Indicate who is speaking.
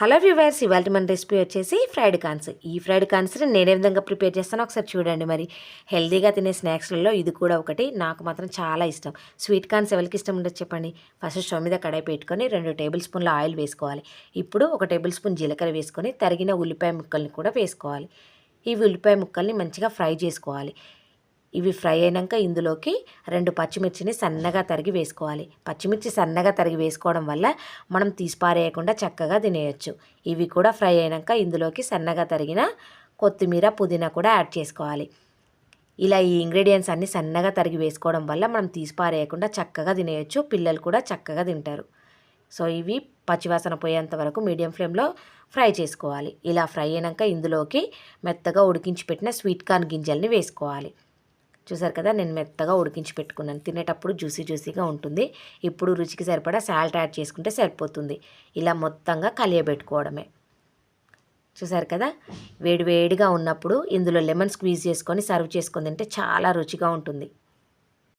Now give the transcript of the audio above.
Speaker 1: Hello viewers ఇవాళ మన recipe వచ్చేసి ఫ్రైడ్ కాన్స్ ఈ ఫ్రైడ్ కాన్స్ని నేను ఏ విధంగా ప్రిపేర్ చేస్తానో. ఒకసారి చూడండి మరి. హెల్తీగా తినే స్నాక్స్లలో ఇది కూడా ఒకటి. నాకు మాత్రం చాలా ఇష్టం. స్వీట్ కాన్స్ ఎవరికి ఇష్టం ఉండదు చెప్పండి. ఫస్ట్ స్టవ్ మీద కడాయి పెట్టుకొని రెండు టేబుల్ స్పూన్ల ఆయిల్ వేసుకోవాలి. ఇప్పుడు ఒక టేబుల్ స్పూన్ జీలకర్ర వేసుకొని తరిగిన ఉల్లిపాయ ముక్కల్ని కూడా వేసుకోవాలి. ఈ ఉల్లిపాయ ముక్కల్ని మంచిగా ఫ్రై చేసుకోవాలి. ఇవి ఫ్రై అయినాక ఇందులోకి రెండు పచ్చిమిర్చిని సన్నగా తరిగి వేసుకోవాలి. పచ్చిమిర్చి సన్నగా తరిగి వేసుకోవడం వల్ల మనం తీసిపారేయకుండా చక్కగా తినేయచ్చు. ఇవి కూడా ఫ్రై అయినాక ఇందులోకి సన్నగా తరిగిన కొత్తిమీర పుదీనా కూడా యాడ్ చేసుకోవాలి. ఇలా ఈ ఇంగ్రీడియంట్స్ అన్నీ సన్నగా తరిగి వేసుకోవడం వల్ల మనం తీసిపారేయకుండా చక్కగా తినేయచ్చు. పిల్లలు కూడా చక్కగా తింటారు. సో ఇవి పచ్చివాసన పోయేంత వరకు మీడియం ఫ్లేమ్లో ఫ్రై చేసుకోవాలి. ఇలా ఫ్రై అయినాక ఇందులోకి మెత్తగా ఉడికించి పెట్టిన స్వీట్ కార్న్ గింజల్ని వేసుకోవాలి. చూసారు కదా నేను మెత్తగా ఉడికించి పెట్టుకున్నాను. తినేటప్పుడు జ్యూసీ జ్యూసీగా ఉంటుంది. ఇప్పుడు రుచికి సరిపడా సాల్ట్ యాడ్ చేసుకుంటే సరిపోతుంది. ఇలా మొత్తంగా కలియబెట్టుకోవడమే. చూసారు కదా వేడి వేడిగా ఉన్నప్పుడు ఇందులో లెమన్ స్క్వీజ్ చేసుకొని సర్వ్ చేసుకొని తింటే చాలా రుచిగా ఉంటుంది.